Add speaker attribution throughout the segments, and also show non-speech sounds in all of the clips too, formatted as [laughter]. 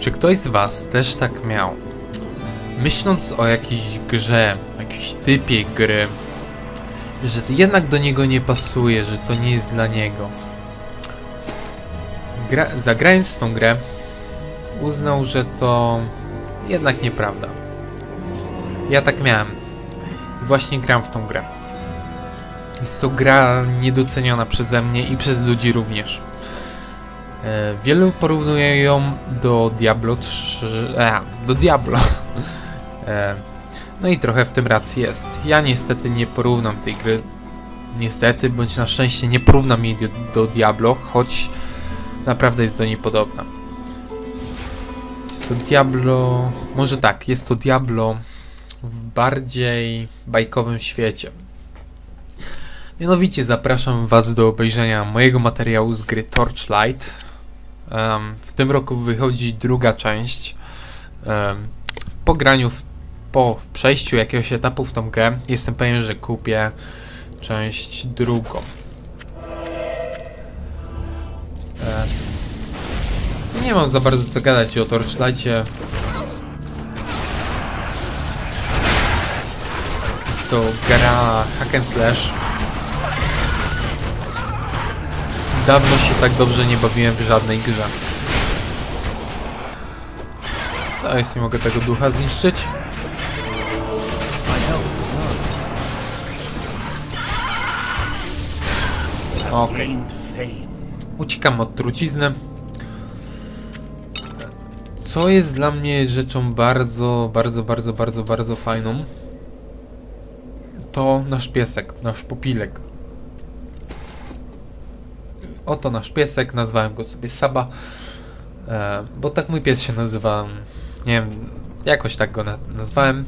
Speaker 1: Czy ktoś z Was też tak miał? Myśląc o jakiejś grze, jakiejś typie gry, że jednak do niego nie pasuje, że to nie jest dla niego. Gra, zagrając tą grę, uznał, że to jednak nieprawda. Ja tak miałem. Właśnie gram w tą grę. Jest to gra niedoceniona przeze mnie i przez ludzi również. E, wielu porównuje ją do Diablo 3. A, do Diablo. E, no i trochę w tym racji jest. Ja niestety nie porównam tej gry. Niestety, bądź na szczęście nie porównam jej do, do Diablo, choć naprawdę jest do niej podobna. Jest to Diablo. Może tak, jest to Diablo w bardziej bajkowym świecie. Mianowicie zapraszam Was do obejrzenia mojego materiału z gry Torchlight. Em, w tym roku wychodzi druga część. Em, po graniu, w, po przejściu jakiegoś etapu w tą grę, jestem pewien, że kupię część drugą. Em, nie mam za bardzo co gadać o Torchlightie. Jest to gra hack and slash. Dawno się tak dobrze nie bawiłem w żadnej grze. Co, jeśli mogę tego ducha zniszczyć? Okej. Uciekam od trucizny. Co jest dla mnie rzeczą bardzo, bardzo, bardzo, bardzo, bardzo fajną, to nasz piesek, nasz pupilek. Oto nasz piesek, nazwałem go sobie Saba, e, bo tak mój pies się nazywa, nie wiem, jakoś tak go na nazwałem.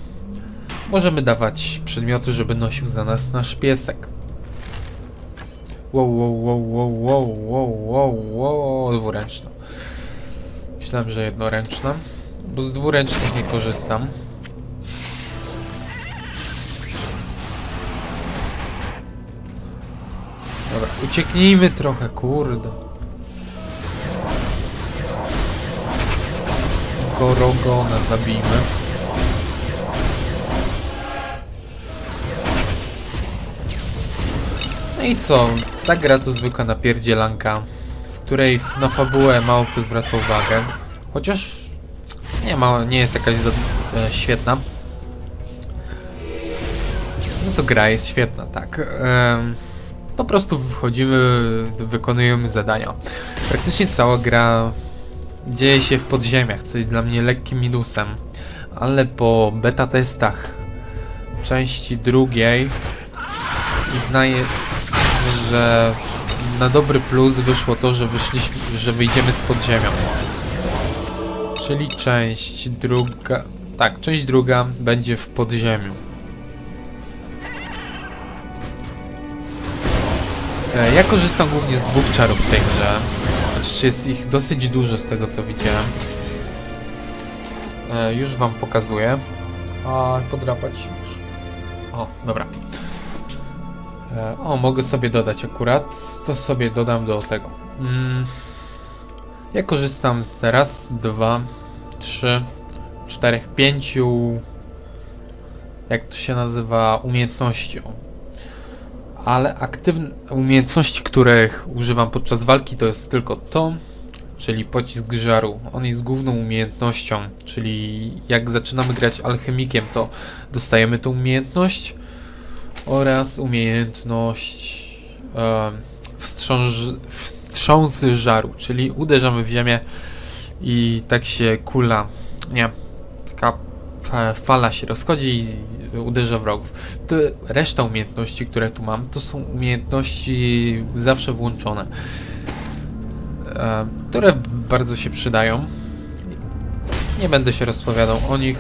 Speaker 1: Możemy dawać przedmioty, żeby nosił za nas nasz piesek. Wow, wow, wow, wow, wow, wow, wow, wow, dwuręczna. Myślałem, że jednoręczna, bo z dwuręcznych nie korzystam. Ucieknijmy trochę, kurde. Gorogona zabijmy. No i co? Ta gra to zwykła napierdzielanka, w której na fabułę mało kto zwraca uwagę. Chociaż nie ma, nie jest jakaś za, e, świetna. Za to gra jest świetna, tak. Em, po prostu wchodzimy, wykonujemy zadania. Praktycznie cała gra dzieje się w podziemiach, co jest dla mnie lekkim minusem. Ale po beta testach części drugiej znaję, że na dobry plus wyszło to, że wyszliśmy, że wyjdziemy z podziemia. Czyli część druga. Tak, część druga będzie w podziemiu. Ja korzystam głównie z dwóch czarów w tej grze. Chociaż jest ich dosyć dużo z tego co widziałem. E, Już wam pokazuję. A podrapać się muszę. O, dobra. E, O, mogę sobie dodać akurat. To sobie dodam do tego. Mm. Ja korzystam z raz, dwa, trzy, czterech, pięciu. Jak to się nazywa? Umiejętnością ale aktywne umiejętności, których używam podczas walki, to jest tylko to, czyli pocisk żaru. On jest główną umiejętnością, czyli jak zaczynamy grać alchemikiem, to dostajemy tą umiejętność oraz umiejętność e, wstrząsy żaru, czyli uderzamy w ziemię i tak się kula, nie, taka fala się rozchodzi i uderza wrogów. To reszta umiejętności, które tu mam, to są umiejętności zawsze włączone, e, które bardzo się przydają. Nie będę się rozpowiadał o nich.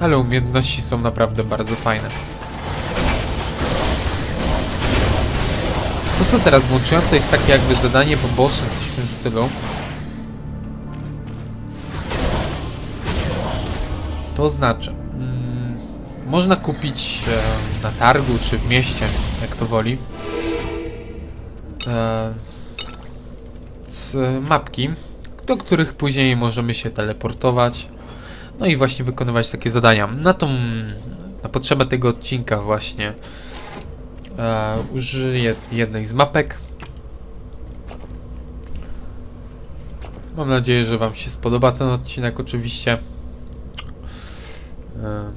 Speaker 1: Ale umiejętności są naprawdę bardzo fajne. To co teraz włączyłem, to jest takie jakby zadanie poboczne, coś w tym stylu. To znaczy, mm, można kupić e, na targu czy w mieście, jak to woli. E, e, mapki, do których później możemy się teleportować. No i właśnie wykonywać takie zadania. Na tą, na potrzebę tego odcinka właśnie e, użyję jednej z mapek. Mam nadzieję, że Wam się spodoba ten odcinek oczywiście. Em.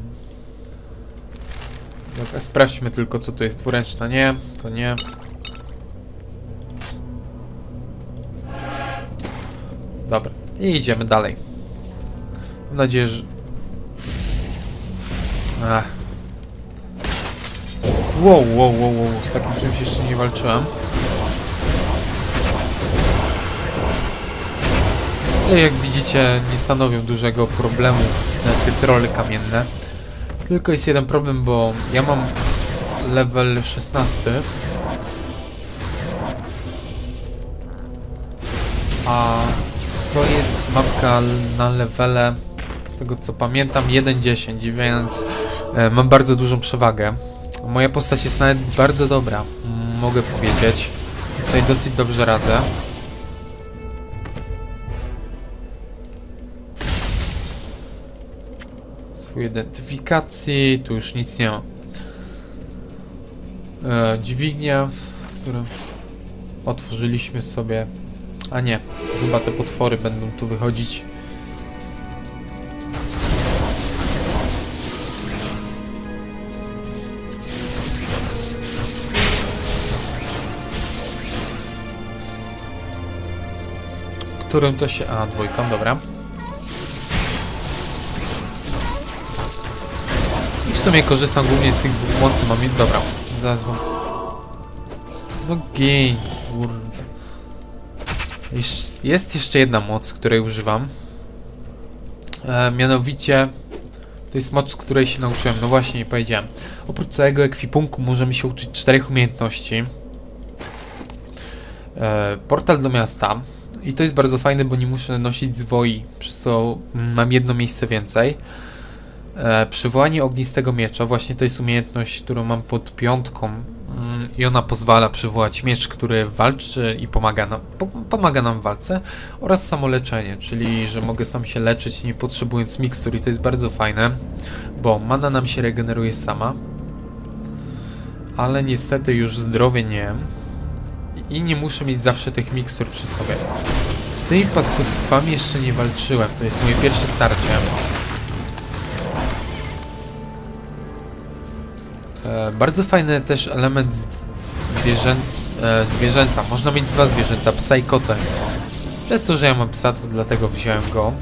Speaker 1: Dobra, sprawdźmy tylko co tu jest dwuręczna. Nie, to nie. Dobra, i idziemy dalej. Mam nadzieję, że... Ach. Wow, wow, wow, wow, z takim czymś jeszcze nie walczyłem. Jak widzicie, nie stanowią dużego problemu te, trolle kamienne. Tylko jest jeden problem, bo ja mam level 16. A to jest mapka na levele, z tego co pamiętam, 1.10, więc e, mam bardzo dużą przewagę. Moja postać jest nawet bardzo dobra, mogę powiedzieć. Sobie dosyć dobrze radzę. Identyfikacji, tu już nic nie ma. E, dźwignia, którą otworzyliśmy sobie. A nie, chyba te potwory będą tu wychodzić. Którym to się... A, dwójką, dobra. W sumie korzystam głównie z tych dwóch mocy. Mam... Dobra, zaraz wam... No gej, kurde. Jest jeszcze jedna moc, której używam. E, mianowicie to jest moc, której się nauczyłem. No właśnie, nie powiedziałem. Oprócz całego ekwipunku możemy się uczyć czterech umiejętności. E, portal do miasta. I to jest bardzo fajne, bo nie muszę nosić zwoi, przez to mam jedno miejsce więcej. E, przywołanie ognistego miecza, właśnie to jest umiejętność, którą mam pod piątką mm, i ona pozwala przywołać miecz, który walczy i pomaga nam, po, pomaga nam w walce oraz samoleczenie, czyli że mogę sam się leczyć nie potrzebując mikstur i to jest bardzo fajne, bo mana nam się regeneruje sama, ale niestety już zdrowie nie i nie muszę mieć zawsze tych mikstur przy sobie. Z tymi paskudztwami jeszcze nie walczyłem, to jest moje pierwsze starcie. E, bardzo fajny też element zwierzę, e, zwierzęta. Można mieć dwa zwierzęta, psa i kotę. Przez to, że ja mam psa, to dlatego wziąłem go.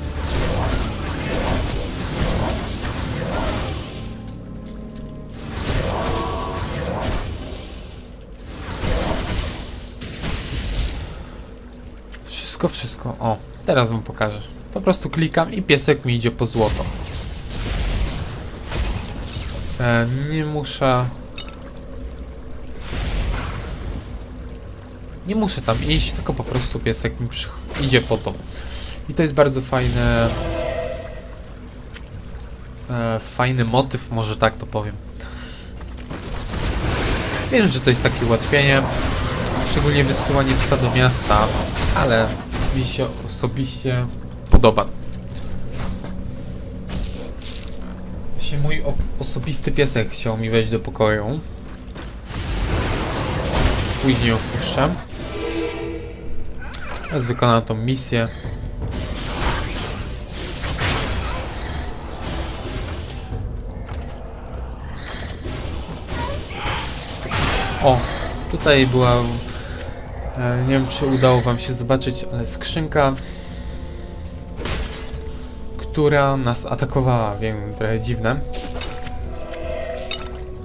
Speaker 1: Wszystko, wszystko. O, teraz wam pokażę. Po prostu klikam i piesek mi idzie po złoto. E, nie muszę... Nie muszę tam iść, tylko po prostu piesek mi idzie po to. I to jest bardzo fajne... E, fajny motyw, może tak to powiem. Wiem, że to jest takie ułatwienie, szczególnie wysyłanie psa do miasta, ale mi się osobiście podoba. Właśnie mój osobisty piesek chciał mi wejść do pokoju. Później ją wpuszczę. Teraz wykonam tą misję. O, tutaj była... E, nie wiem, czy udało wam się zobaczyć, ale skrzynka która nas atakowała. Wiem, trochę dziwne.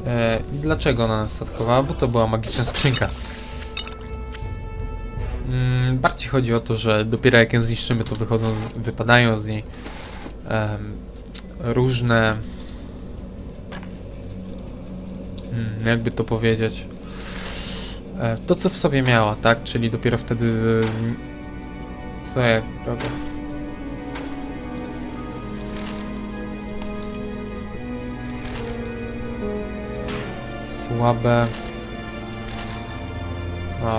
Speaker 1: E, dlaczego nas atakowała? Bo to była magiczna skrzynka. Mm, bardziej chodzi o to, że dopiero jak ją zniszczymy, to wychodzą, wypadają z niej em, różne. Mm, jakby to powiedzieć. E, to, co w sobie miała, tak? Czyli dopiero wtedy. Z, z, co ja robię? Słabe. A.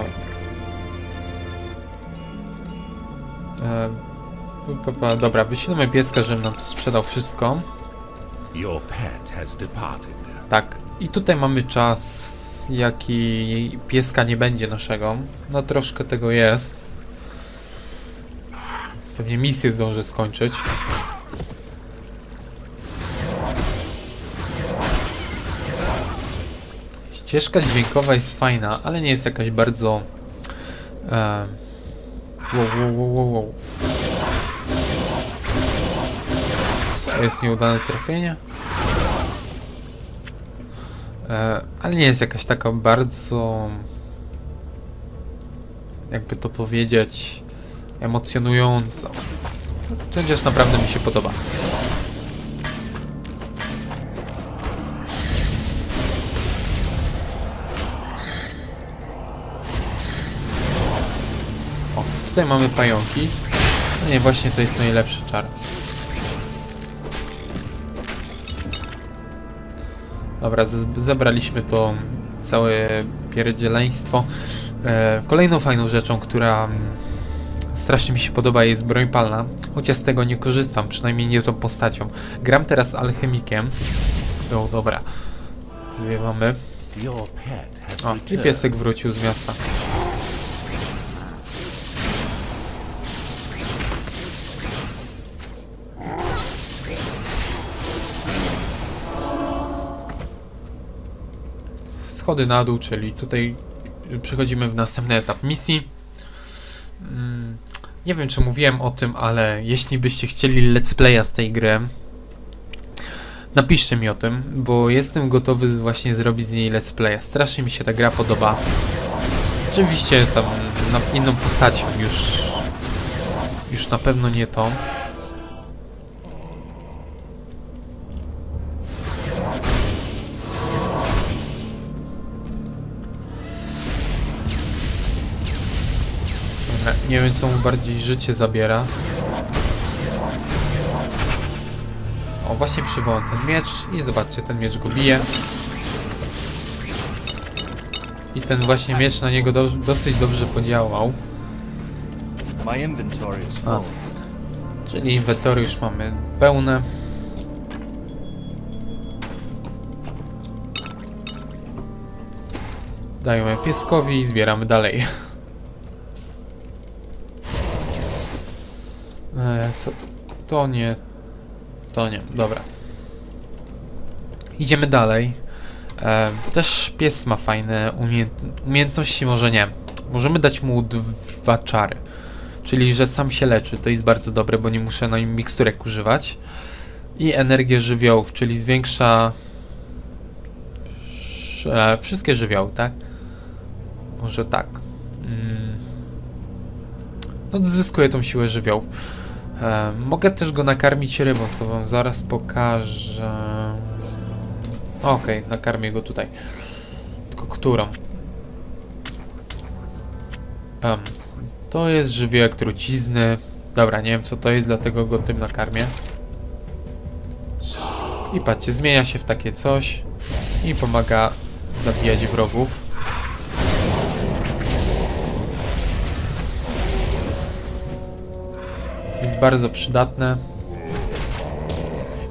Speaker 1: E, dobra, wyślemy pieska, żeby nam to sprzedał wszystko. Tak, i tutaj mamy czas, jaki pieska nie będzie naszego. No troszkę tego jest. Pewnie misję zdążę skończyć. Ścieżka dźwiękowa jest fajna, ale nie jest jakaś bardzo... E, wow, wow, wow, wow. Co, jest nieudane trafienie? E, ale nie jest jakaś taka bardzo. Jakby to powiedzieć. Emocjonująca. Chociaż naprawdę mi się podoba. Tutaj mamy pająki. No nie, właśnie to jest najlepszy czar. Dobra, ze- zebraliśmy to całe pierdzieleństwo. E, kolejną fajną rzeczą, która mm, strasznie mi się podoba jest broń palna, chociaż z tego nie korzystam, przynajmniej nie tą postacią. Gram teraz alchemikiem. O, dobra. Zwiewamy. O, i piesek wrócił z miasta. Schody na dół, czyli tutaj przechodzimy w następny etap misji. Mm, Nie wiem, czy mówiłem o tym, ale jeśli byście chcieli let's playa z tej gry, Napiszcie mi o tym, bo jestem gotowy właśnie zrobić z niej let's playa. Strasznie mi się ta gra podoba. Oczywiście tam inną postacią już już na pewno nie to. Co mu bardziej życie zabiera. O, właśnie przywołam ten miecz i zobaczcie, ten miecz go bije. I ten właśnie miecz na niego do, dosyć dobrze podziałał. A. Czyli inwentory już mamy pełne. Dajemy pieskowi i zbieramy dalej. [laughs] to, nie. To nie, dobra. Idziemy dalej. E, też pies ma fajne umiejęt umiejętności, może nie. Możemy dać mu dwa czary. Czyli, że sam się leczy, to jest bardzo dobre, bo nie muszę na nim miksturek używać. I energię żywiołów, czyli zwiększa e, wszystkie żywioły, tak? Może tak. Mm. No, zyskuje tą siłę żywiołów. E, mogę też go nakarmić rybą, co wam zaraz pokażę. Okej, nakarmię go tutaj. Tylko którą? To jest żywiołek trucizny. Dobra, nie wiem co to jest, dlatego go tym nakarmię. I patrzcie, zmienia się w takie coś i pomaga zabijać wrogów. Jest bardzo przydatne.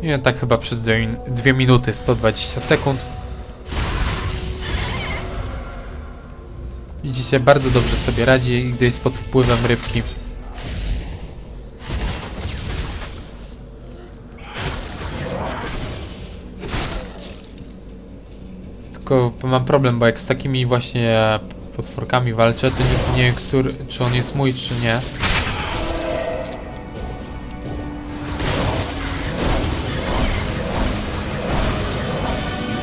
Speaker 1: I tak chyba przez 2 minuty 120 sekund. Widzicie, bardzo dobrze sobie radzi, gdy jest pod wpływem rybki. Tylko mam problem, bo jak z takimi właśnie potworkami walczę, to nie, nie który, czy on jest mój, czy nie.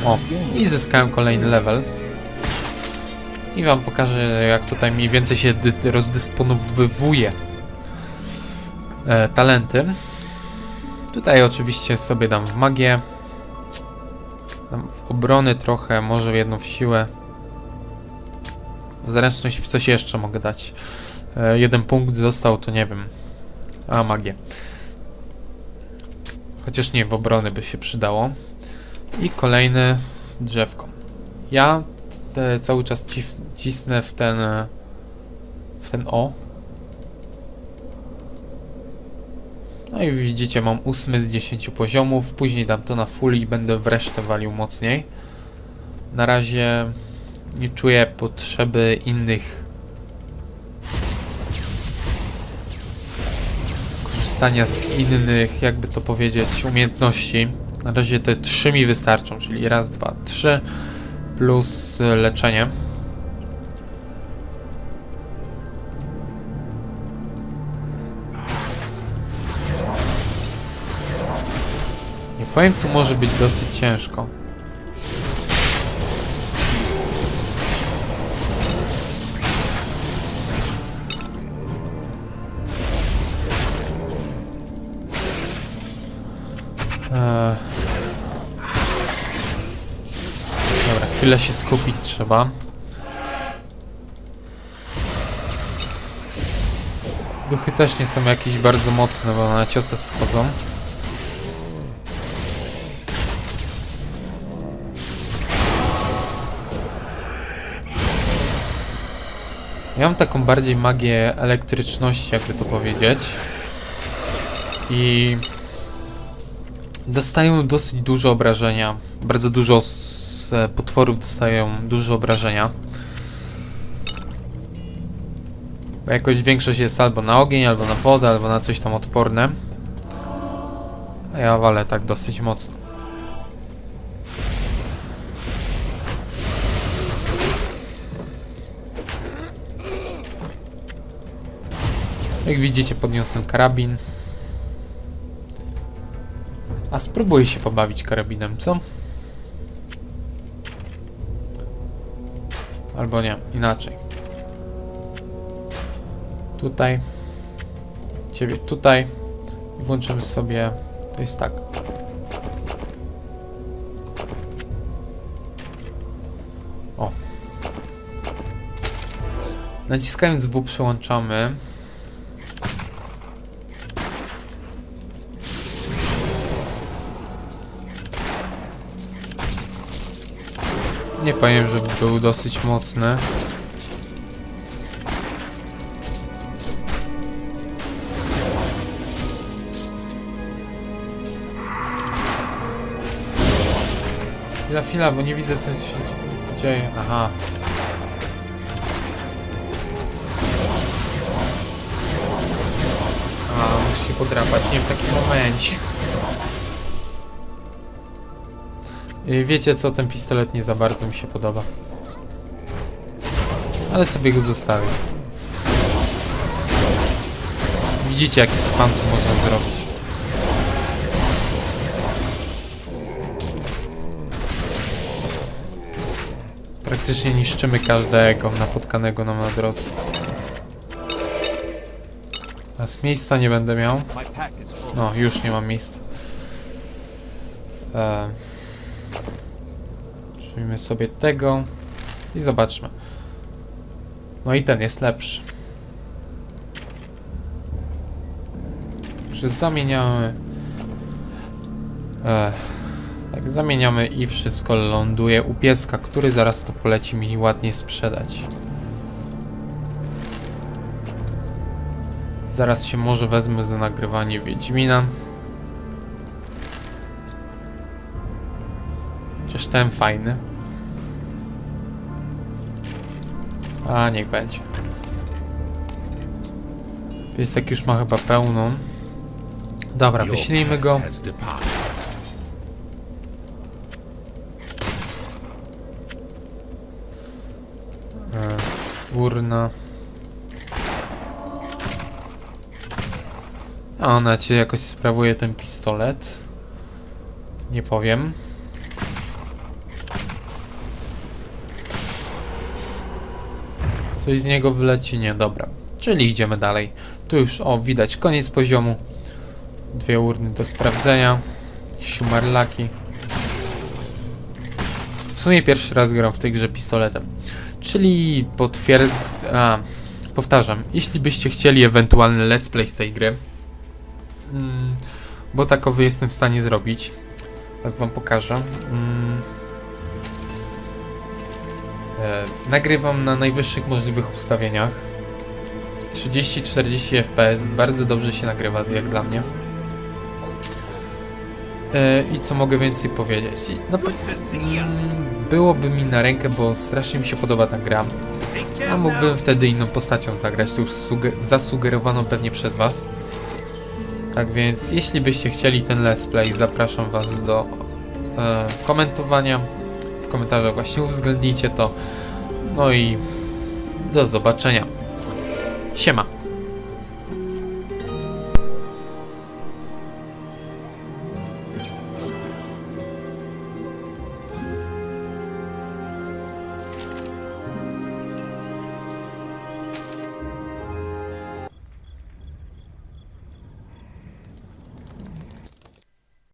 Speaker 1: O, i zyskałem kolejny level. I wam pokażę, jak tutaj mniej więcej się dys- rozdysponowywuje e, talenty. Tutaj oczywiście sobie dam w magię. Dam w obrony trochę, może jedną w siłę. W zręczność w coś jeszcze mogę dać. E, jeden punkt został, to nie wiem. A, magię. Chociaż nie, w obrony by się przydało. I kolejne drzewko. Ja te, cały czas cisnę w ten w ten O. No i widzicie, mam 8 z 10 poziomów. Później dam to na full i będę w resztę walił mocniej. Na razie nie czuję potrzeby innych korzystania z innych, jakby to powiedzieć, umiejętności. Na razie te trzy mi wystarczą, czyli raz, dwa, trzy plus y, leczenie. Nie powiem, tu może być dosyć ciężko. Eee. Dobra, chwilę się skupić trzeba. Duchy też nie są jakieś bardzo mocne, bo na ciosy schodzą. Ja mam taką bardziej magię elektryczności, jakby to powiedzieć. I dostają dosyć dużo obrażenia. Bardzo dużo z e, potworów dostają dużo obrażenia. Bo jakoś większość jest albo na ogień, albo na wodę, albo na coś tam odporne. A ja walę tak dosyć mocno. Jak widzicie podniosłem karabin. A spróbuję się pobawić karabinem, co? Albo nie, inaczej. Tutaj. Ciebie tutaj. I włączymy sobie. To jest tak. O. Naciskając W przełączamy. Nie powiem, żeby był dosyć mocny. Za chwilę, bo nie widzę co się dzie- dzieje. Aha. A, muszę się podrapać, nie w takim momencie. Wiecie co, ten pistolet nie za bardzo mi się podoba. Ale sobie go zostawię. Widzicie jaki spam tu można zrobić. Praktycznie niszczymy każdego napotkanego nam na drodze. A z miejsca nie będę miał. No, już nie mam miejsca. Eee. Przyjmijmy sobie tego i zobaczmy. No i ten jest lepszy. Czy zamieniamy... Eee. Tak, zamieniamy i wszystko ląduje u pieska, który zaraz to poleci mi ładnie sprzedać. Zaraz się może wezmę za nagrywanie Wiedźmina. Chociaż ten fajny. A, niech będzie. Piesek już ma chyba pełną. Dobra, wyślijmy go.
Speaker 2: departed.
Speaker 1: E, urna. A ona cię jakoś sprawuje ten pistolet. Nie powiem. Coś z niego wyleci? Nie, dobra. Czyli idziemy dalej. Tu już, o, widać koniec poziomu. Dwie urny do sprawdzenia. Siumarlaki. W sumie pierwszy raz gram w tej grze pistoletem. Czyli potwierd... A, powtarzam. Jeśli byście chcieli ewentualny let's play z tej gry, mm, bo takowy jestem w stanie zrobić, teraz wam pokażę. Nagrywam na najwyższych możliwych ustawieniach. W 30-40 fps bardzo dobrze się nagrywa, jak dla mnie. E, I co mogę więcej powiedzieć? Pe- mm, byłoby mi na rękę, bo strasznie mi się podoba ta gra. A mógłbym wtedy inną postacią zagrać, już suge- zasugerowaną pewnie przez Was. Tak więc, jeśli byście chcieli ten let's play, zapraszam Was do e, komentowania. W komentarzach właśnie uwzględnijcie to. No i do zobaczenia. Siema.